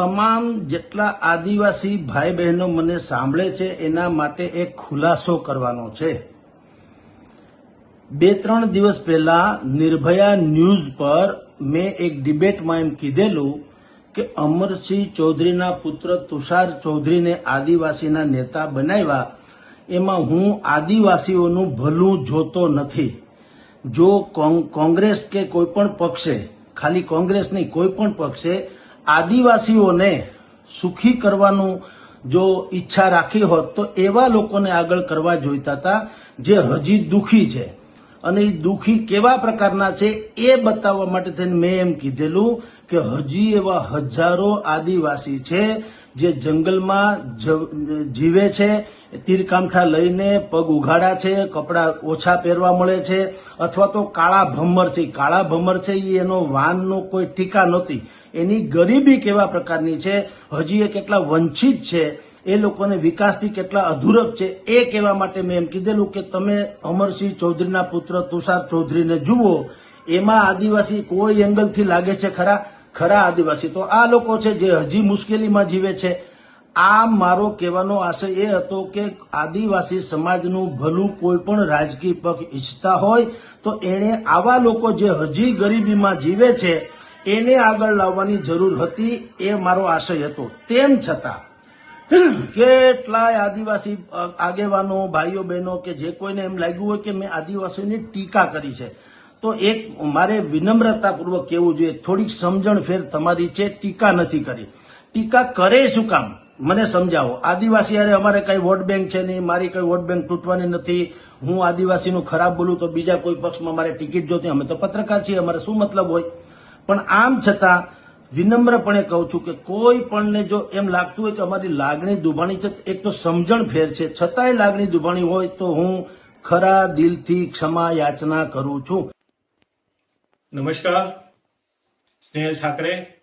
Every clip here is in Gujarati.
તમામ જેટલા આદિવાસી ભાઈ બહેનો મને સાંભળે છે, એના માટે એક ખુલાસો કરવાનો છે. બે ત્રણ દિવસ પહેલા નિર્ભયા ન્યૂઝ પર મેં એક ડિબેટમાં એમ કીધેલું કે અમરસિંહ ચૌધરીના પુત્ર તુષાર ચૌધરીને આદિવાસીના નેતા બનાવ્યા. એમાં હું આદિવાસીઓનું ભલું જોતો નથી. જો કોંગ- કોંગ્રેસ કે કોઈ પણ પક્ષે, ખાલી કોંગ્રેસ નહીં, કોઈ પણ પક્ષે આદિવાસીઓને સુખી કરવાનું જો ઈચ્છા રાખી હોત તો એવા લોકોને આગળ કરવા જોઈતા હતા જે હજી દુખી છે. અને એ દુખી કેવા પ્રકારના છે એ બતાવવા માટે થઈને મેં એમ કીધેલું કે હજી એવા હજારો આદિવાસી છે જે જંગલમાં જીવે છે તીરકામઠા લઈને પગ ઉઘાડા છે, કપડાં ઓછા પહેરવા મળે છે, અથવા તો કાળા ભમર છે. કાળા ભમર છે એ એનો વાનનો કોઈ ટીકા નહોતી. એની ગરીબી કેવા પ્રકારની છે? હજી એ કેટલા વંચિત છે? એ લોકોને વિકાસથી કેટલા અધૂરપ છે? એ કહેવા માટે મેં એમ કીધેલું કે તમે અમરસિંહ ચૌધરીના પુત્ર તુષાર ચૌધરીને જુઓ. એમાં આદિવાસી કોઈ એંગલથી લાગે છે ખરા? ખરા આદિવાસી. તો આ લોકો છે જે હજી મુશ્કેલીમાં જીવે છે. આ મારો કહેવાનો આશય એ હતો કે આદિવાસી સમાજનું ભલું કોઈ પણ રાજકીય પક્ષ ઈચ્છતા હોય, તો એણે આવા લોકો જે હજી ગરીબીમાં જીવે છે, એને આગળ લાવવાની જરૂર હતી એ મારો આશય હતો. તેમ છતાં, કેટલાય આદિવાસી આગેવાનો, ભાઈઓ બહેનો કે જે કોઈને એમ લાગ્યું હોય કે મેં આદિવાસીની ટીકા કરી છે તો એક મારે વિનમ્રતાપૂર્વક કહેવું જોઈએ, થોડીક સમજણ ફેર તમારી છે, ટીકા નથી કરી. ટીકા કરે શું કામ? મને સમજાવો. આદિવાસી અરે અમારે કઈ વોટ બેંક છે નહીં, મારી કઈ વોટ બેંક તૂટવાની નથી. હું આદિવાસીનું ખરાબ બોલું તો બીજા કોઈ પક્ષમાં મારે ટિકિટ જોતી, અમે તો પત્રકાર છીએ, અમારે શું મતલબ હોય? પણ આમ છતાં વિનમ્રપણે કહું છું કે કોઈ પણને જો એમ લાગતું હોય કે અમારી લાગણી દુભાણી છે, એક તો સમજણ ફેર છે. છતાંય લાગણી દુભાણી હોય તો હું ખરા દિલથી ક્ષમા યાચના કરું છું. નમસ્કાર. સ્નેહલ ઠાકરે,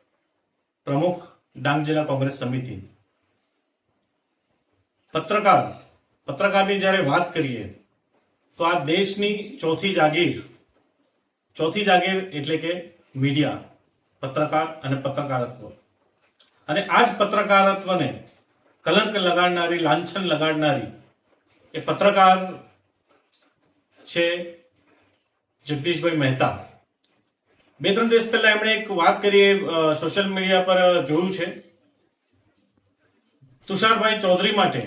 પ્રમુખ, ડાંગ જિલ્લા કોંગ્રેસ સમિતિ. પત્રકાર, પત્રકારની જ્યારે વાત કરીએ, તો આ દેશની ચોથી જાગીર ચોથી જાગીર એટલે કે મીડિયા, પત્રકાર અને પત્રકારત્વ. અને આ જ પત્રકારત્વને કલંક લગાડનારી, લાંછન લગાડનારી એ પત્રકાર છે જગદીશભાઈ મહેતા. બે ત્રણ દિવસ પહેલા એમણે એક વાત કરી સોશિયલ મીડિયા પર જોયું છે. તુષારભાઈ ચૌધરી માટે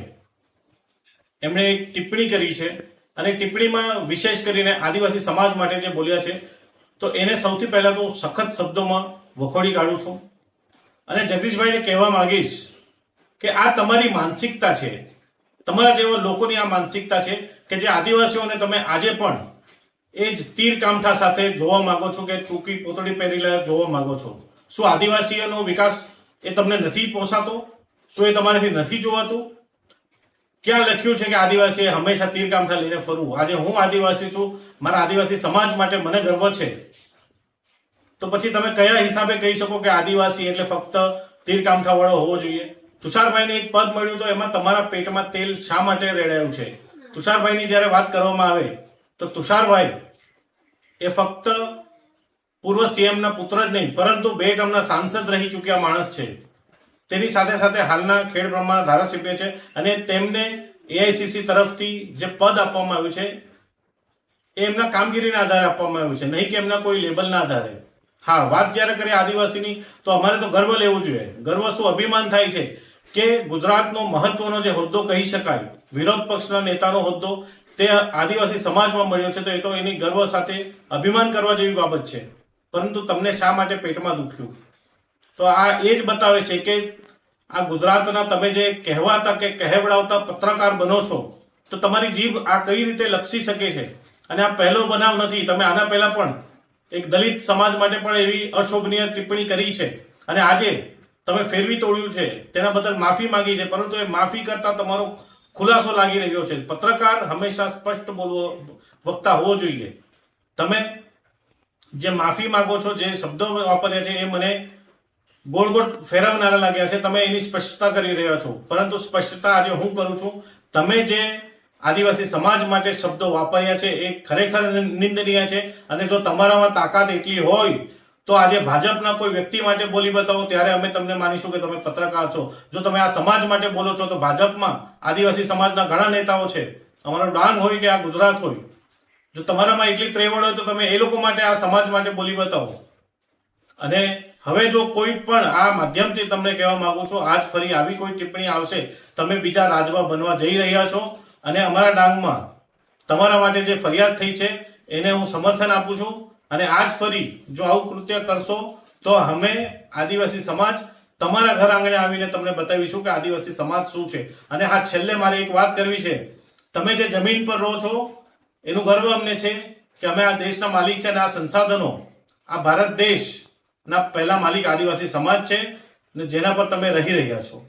એમણે એક ટિપ્પણી કરી છે અને ટિપ્પણીમાં વિશેષ કરીને આદિવાસી સમાજ માટે જે બોલ્યા છે, તો એને સૌથી પહેલા તો સખત શબ્દોમાં વખોડી કાઢું છું. અને જગદીશભાઈને કહેવા માંગીશ કે આ તમારી માનસિકતા છે. તમારા જેવા લોકોની આ માનસિકતા છે કે જે આદિવાસીઓને તમે આજે પણ એ જ તીર કામઠા સાથે જોવા માંગો છો કે ટૂંકી પોતળી પહેરેલા જોવા માંગો છો? શું આદિવાસીઓનો વિકાસ એ તમને નથી પોસાતો? શું એ તમારાથી નથી જોવાતું? ક્યાં લખ્યું છે કે આદિવાસીએ હંમેશા તીર કામઠા લઈને ફરવું? આજે હું આદિવાસી છું, મારા આદિવાસી સમાજ માટે મને ગર્વ છે. તો પછી તમે કયા હિસાબે કહી શકો કે આદિવાસી એટલે ફક્ત તીર કામઠા વાળો હોવો જોઈએ? તુષારભાઈને એક પદ મળ્યું તો એમાં તમારા પેટમાં તેલ શા માટે રેડાયું છે? તુષારભાઈની જ્યારે વાત કરવામાં આવે તો તુષારભાઈ, એ ફક્ત પૂર્વ સીએમના પુત્ર જ નહીં, પરંતુ બે ટર્મના સાંસદ રહી ચૂક્યા માણસ છે. તેની સાથે સાથે હાલના ખેડ બ્રહ્માના ધારાસભ્ય છે અને તેમને એઆઈસીસી તરફથી જે પદ આપવામાં આવ્યું છે, એ એમના કામગીરીના આધારે આપવામાં આવ્યું છે, નહીં કે એમના કોઈ લેબલના આધારે. હા, વાત જ્યારે કરીએ આદિવાસીની, તો અમારે તો ગર્વ લેવું જોઈએ. ગર્વ શું? અભિમાન થાય છે કે ગુજરાતનો મહત્વનો જે હોદ્દો કહી શકાય, વિરોધ પક્ષના નેતાનો હોદ્દો તે આદિવાસી સમાજમાં મળ્યો છે, તો એ તો એની ગર્વ સાથે અભિમાન કરવા જેવી બાબત છે. પરંતુ તમને શા માટે પેટમાં દુખ્યું? તો આ એ જ બતાવે છે કે આ ગુજરાતના તમે જે કહેવાતા કે કહેવડાવતા પત્રકાર બનો છો, તો તમારી જીભ આ કઈ રીતે લપસી શકે છે? અને આ પહેલો બનાવ નથી, તમે આના પહેલા પણ એક દલિત સમાજ માટે પણ એવી અશોભનીય ટિપ્પણી કરી છે. અને આજે તમે ફેરવી તોડ્યું છે, તેના બદલ માફી માંગી છે, પરંતુ એ માફી કરતા તમારો ખુલાસો લાગી રહ્યો છે. પત્રકાર હંમેશા સ્પષ્ટ બોલવો, વક્તા હોવો જોઈએ. તમે જે માફી માંગો છો, જે શબ્દો વાપર્યા છે, એ મને ગોળ ગોળ ફેરવનારા લાગ્યા છે. તમે એની સ્પષ્ટતા કરી રહ્યા છો. પરંતુ સ્પષ્ટતા આજે હું કરું છું, તમે જે આદિવાસી સમાજ માટે શબ્દો વાપર્યા છે, એ ખરેખર નિંદનીય છે. અને જો તમારામાં તાકાત એટલી હોય તો આજે ભાજપના કોઈ વ્યક્તિ માટે બોલી બતાવો, ત્યારે અમે તમને માનીશું કે તમે પત્રકાર છો. જો તમે આ સમાજ માટે બોલો છો, તો ભાજપમાં આદિવાસી સમાજના ઘણા નેતાઓ છે. અમારો ડાંગ હોય કે આ ગુજરાત હોય. જો તમારામાં એટલી ત્રેવડ હોય, તો તમે એ લોકો માટે, આ સમાજ માટે બોલી બતાવો. અને હવે જો કોઈ પણ આ માધ્યમથી તમને કહેવા માંગુ છું, આજ ફરી આવી કોઈ ટિપ્પણી આવશે, તમે બીજા રાજવા બનવા જઈ રહ્યા છો. અને અમારા ડાંગમાં તમારા માટે જે ફરિયાદ થઈ છે, એને હું સમર્થન આપું છું. અને આજ ફરી જો આવું કૃત્ય કરશો, તો અમે આદિવાસી સમાજ તમારા ઘર આંગણે આવીને તમને બતાવીશું કે આદિવાસી સમાજ શું છે. અને હા, છેલ્લે મારે એક વાત કરવી છે. તમે જે જમીન પર રહો છો, એનું ગર્વ અમને છે કે અમે આ દેશના માલિક છે અને આ સંસાધનો, આ ભારત દેશના પહેલા માલિક આદિવાસી સમાજ છે ને જેના પર તમે રહી રહ્યા છો.